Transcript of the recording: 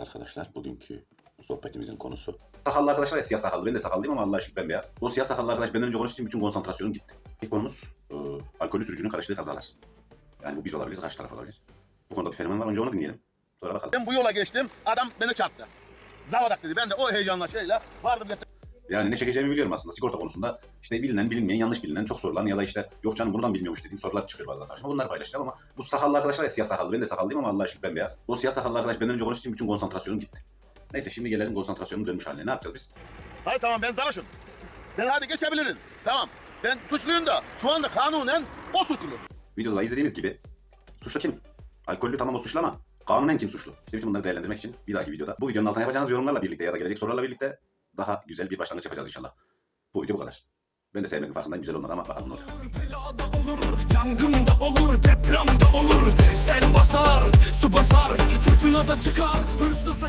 Arkadaşlar bugünkü sohbetimizin konusu Sakallı arkadaşlar ya siyah sakallı. Ben de sakallıyım ama Allah'a şükür bembeyaz. O siyah sakallı arkadaş benden önce konuştuğu için bütün konsantrasyonum gitti. İlk konumuz e, alkollü sürücünün karıştığı kazalar. Yani bu biz olabiliriz, karşı taraf olabilir. Bu konuda bir fenomen var. Önce onu dinleyelim. Sonra bakalım. Ben bu yola geçtim. Adam beni çarptı. Zavadak dedi. Ben de o heyecanla şeyle vardım gittim. Yani ne çekeceğimi biliyorum aslında. Sigorta konusunda işte bilinen, bilinmeyen, yanlış bilinen, çok sorulan ya da işte yok canım buradan bilmiyormuş dediğim sorular çıkıyor bazen karşıma. Bunları paylaşacağım ama bu sakallı arkadaşlar ya siyah sakallı. Ben de sakallıyım ama Allah'a şükür bembeyaz. O siyah sakallı arkadaş benden önce konuştuğu için bütün konsantrasyonum gitti. Neyse şimdi gelelim konsantrasyonun dönmüş haline. Ne yapacağız biz? Hayır tamam ben sarhoşum. Ben hadi geçebilirim. Tamam. Ben suçluyum da şu anda kanunen o suçlu. Videoda izlediğimiz gibi suçlu kim? Alkollü tamam o suçlu ama kanunen kim suçlu? İşte bütün bunları değerlendirmek için bir dahaki videoda bu videonun altına yapacağınız yorumlarla birlikte ya da gelecek sorularla birlikte daha güzel bir başlangıç yapacağız inşallah. Bu video bu kadar. Ben de sevmedim farkındayım güzel olmadı ama bakalım ne olacak. Belada olur, yangında olur, depremde olur Sel basar, su basar, fırtınada çıkar Hırsız